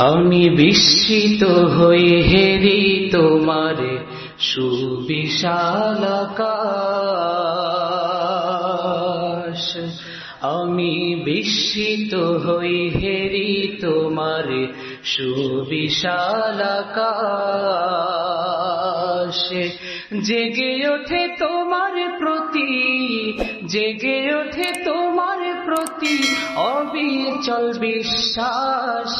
আমি বিস্মিত হই হেরি তোমার সুবিশাল আমি বিস্মিত হই হেরি তোমার সুবিশাল আকাশ। জেগে ওঠে তোমার প্রতি জেগে ওঠে তোমার প্রতি অবিচল বিশ্বাস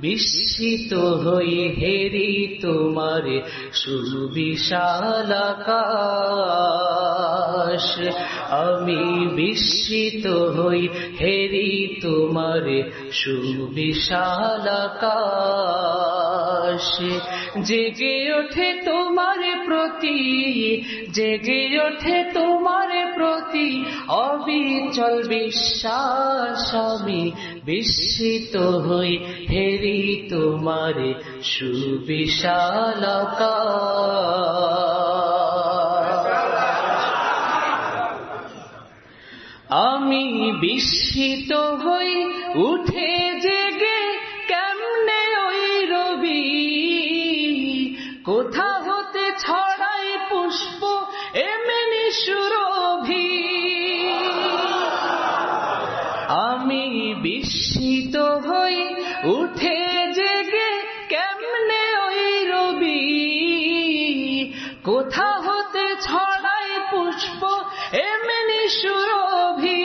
বিস্মিত হই হেরি তোমার সুবিশাল আকাশ। আমি বিস্মিত হই হেরি তোমার সুবিশাল আকাশ। জেগে ওঠে তোমার প্রতি, জেগে ওঠে তোমার প্রতি অবিচল বিশ্বাস আমি বিস্মিত হই, হেরি তোমার সুবিশাল আমি বিস্মিত হই, উঠে জেগে কেমনে ওই রবি? কোথা ছড়াই পুষ্প, এমনি সুরভি।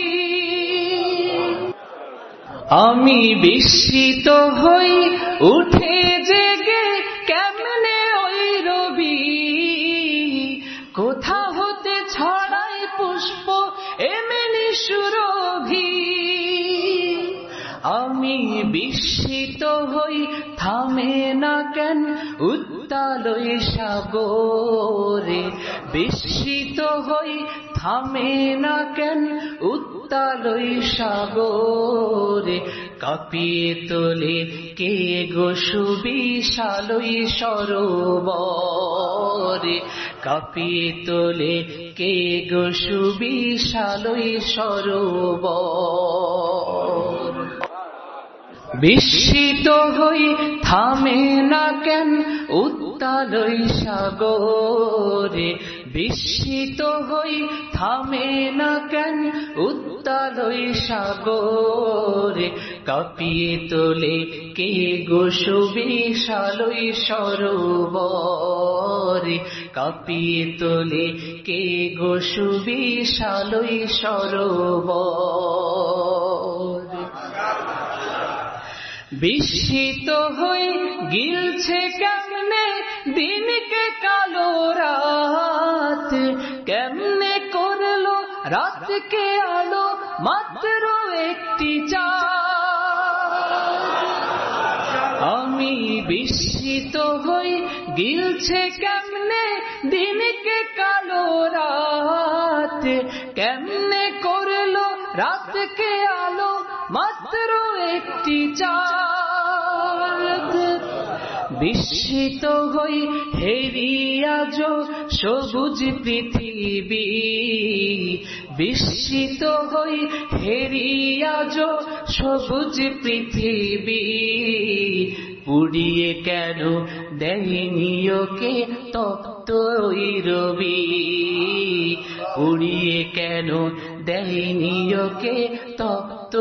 আমি বিস্মিত হই, উঠে জেগে কেমনে ওই রবি? কোথা হতে ছড়াই পুষ্প, এমনি সুরভি? আমি বিস্মিত হই, থামে না কেন উত্তালই সাগরে। বিস্মিত হই, থামে না কেন উত্তালই সাগরে, কাঁপিয়ে তোলে কে গো সুবিশালই সরোবরে? কাঁপিয়ে তোলে কে গো সুবিশালই সরোবর? বিস্মিত হই, থামে না কেন উত্তালই সাগরে। বিস্মিত হই, থামে না কেন উত্তালই সাগরে। কাঁপিয়ে তোলে কে গো সুবিশালই সরোবরে? কাঁপিয়ে তোলে কে গো সুবিশালই সরোবর? বিস্মিত হই গিলছে কেমনে দিনকে কালো রাত? কেমনে করল রাতকে আলো মাত্র একটি চা আমি বিস্মিত হই গিলছে কেমনে দিনকে কালো রাত? কেমনে করল রাতকে আলো মাত্র একটি চাঁদ? বিস্মিত হই হেরিয়াজ সবুজ পৃথিবী। বিস্মিত হই হেরিয়াজ সবুজ পৃথিবী। পুড়িয়ে কেন দেয়নি ওকে তপ্ত রবি? পুড়িয়ে কেন দেয়নি ওকে তপ্ত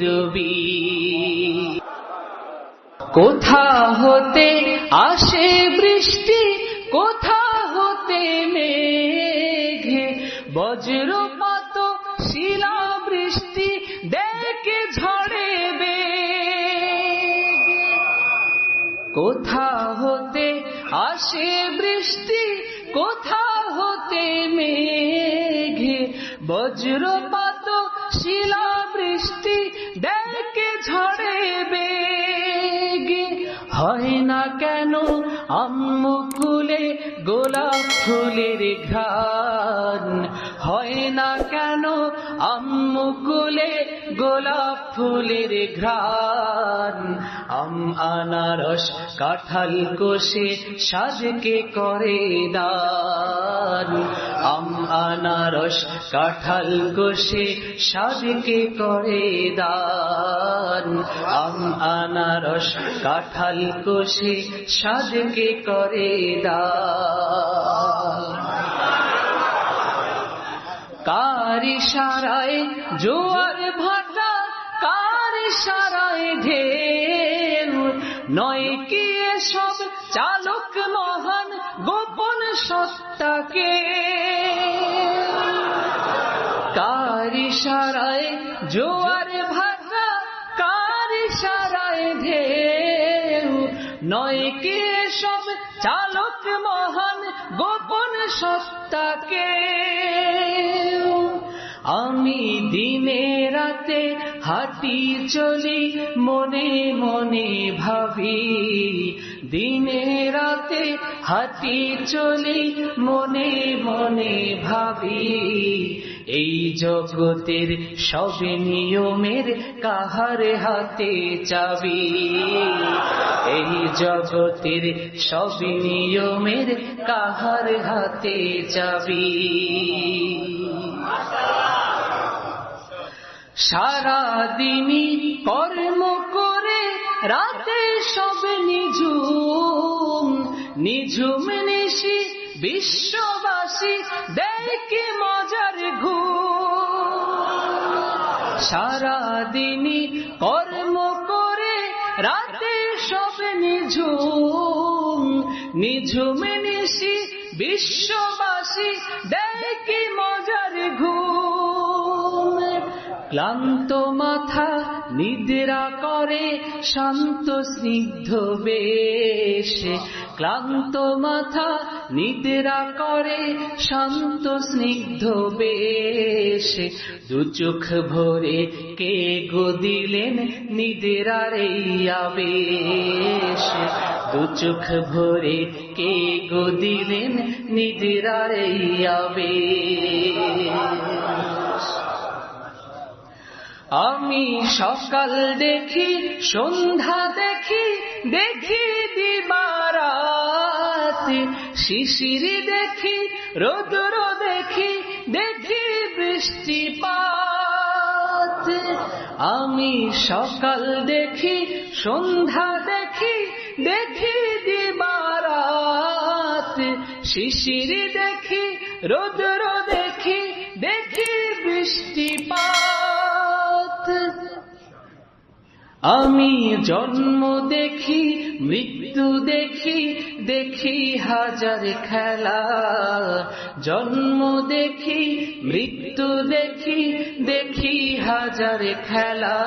রবি? কোথা হতে আসে বৃষ্টি, কোথা হতে মেঘ? বজ্রপাত শিলা বৃষ্টি দেখে ঝড়ে কোথা হতে আসে বৃষ্টি, কোথা হতে মেঘে? বজ্রপাত হয় না কেন? আম্মু আম্মুকুলে গোলাপ ফুলের ঘ্রাণ। হয় না কেন? আম্মুকুলে গোলাপ ফুলের ঘ্রাণ। আম আনারস কাঁঠাল কোষে সাজকে করে দান। আম আনারস কাঁঠাল কোষে সাজকে করে দান। আম আনারস কাঁঠাল কোষে সাজকে করে দান। কারি সারায় জোয়ার ভাটা, কারি সারায় ঢেউ? নয় কি সব চালক মহান গোপন সত্তাকে? কারি সারায় জোয়ার ভাটা, কারি সারায় ঢেউ? নয় কে সব চালক মহান গোপন সত্তাকে? আমি দিনে রাতে হাঁটি চলি, মনে মনে ভাবি। দিনে রাতে হাঁটি চলি, মনে মনে ভাবি। এই জগতের সব নিয়মের কাহার হাতে চাবি? এই জগতের সব নিয়মের কাহার হাতে চাবি? সারা দিনই কর্ম করে, রাতে সব নিঝুম। নিঝুম নিশি বিশ্ববাসী, দেখে মজার ঘুম। সারা দিনই কর্ম করে, রাতে সব নিঝুম। নিঝুম নিশি বিশ্ববাসী, দেখে মজার ঘুম। ক্লান্ত মাথা নিদ্রা করে, শান্ত স্নিগ্ধ বেশে। ক্লান্ত মাথা নিদ্রা করে, শান্ত স্নিগ্ধ বেশে। দু চোখ ভরে কে গো দিলেন নিদ্রার আবেশ? দু চোখ ভরে কে গো দিলেন নিদ্রার আবেশ? আমি সকাল দেখি, সন্ধ্যা দেখি দেখি দিবারাত। শিশির দেখি, রোদ্র দেখি দেখি বৃষ্টিপাত। আমি সকাল দেখি, সন্ধ্যা দেখি দেখি দিবারাত। শিশির দেখি, রোদ্র দেখি দেখি বৃষ্টিপাত। আমি জন্ম দেখি, মৃত্যু দেখি দেখি হাজার খেলা। জন্ম দেখি, মৃত্যু দেখি দেখি হাজার খেলা।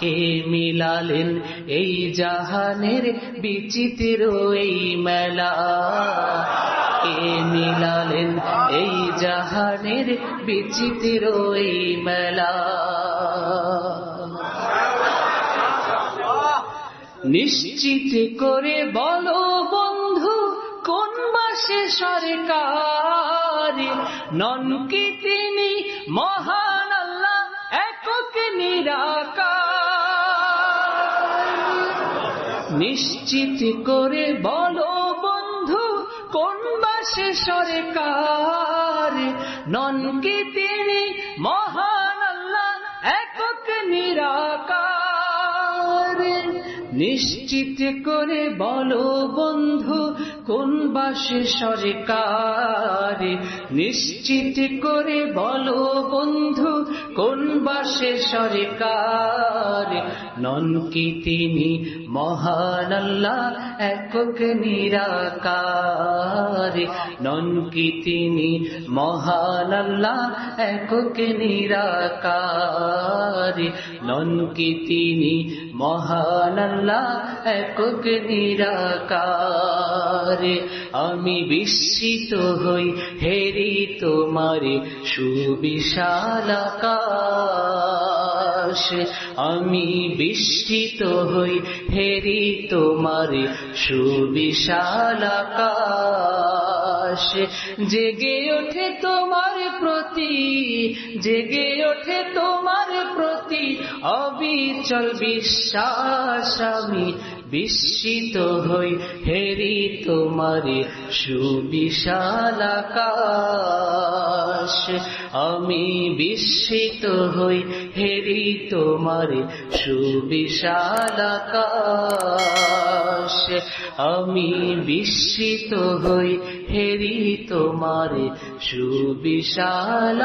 কে মিলালেন এই জাহানের বিচিত্র এই মেলা? কে মিলালেন এই জাহানের বিচিত্র এই মেলা? নিশ্চিত করে বলো বন্ধু, কোন মাসে সরকার? নন কি তিনি মহান আল্লাহ, একক নিরাকার। নিশ্চিত করে বলো বন্ধু, কোন মাসে সরকার? নন কি তিনি মহান আল্লাহ, একক নিরাকার। নিশ্চিত করে বলো বন্ধু, কোন বাসে সরকার নিশ্চিত করে বলো বন্ধু, কোন বাসে সরকার নন কি তিনি মহান আল্লাহ, একক নিরাকার। নন কি তিনি মহান আল্লাহ, একক নিরাকার। নন কি তিনি মহান আল্লাহ, একক নিরাকার। আমি বিস্মিত হই, হেরি তোমার সুবিশাল আমি বিস্মিত হই, হেরি তোমার সুবিশাল আকাশ। জেগে ওঠে তোমার জেগে ওঠে তোমার প্রতি অবিচল বিশ্বাস আমি। বিস্মিত হই, হেরি তোমারে সুবিশাল আকাশ। আমি বিস্মিত হই, হেরি তোমারে সুবিশাল আকাশ। আমি বিস্মিত হই, হেরি তোমারে সুবিশাল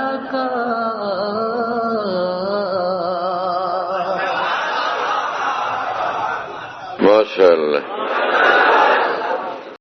আকাশ মাশাআল্লাহ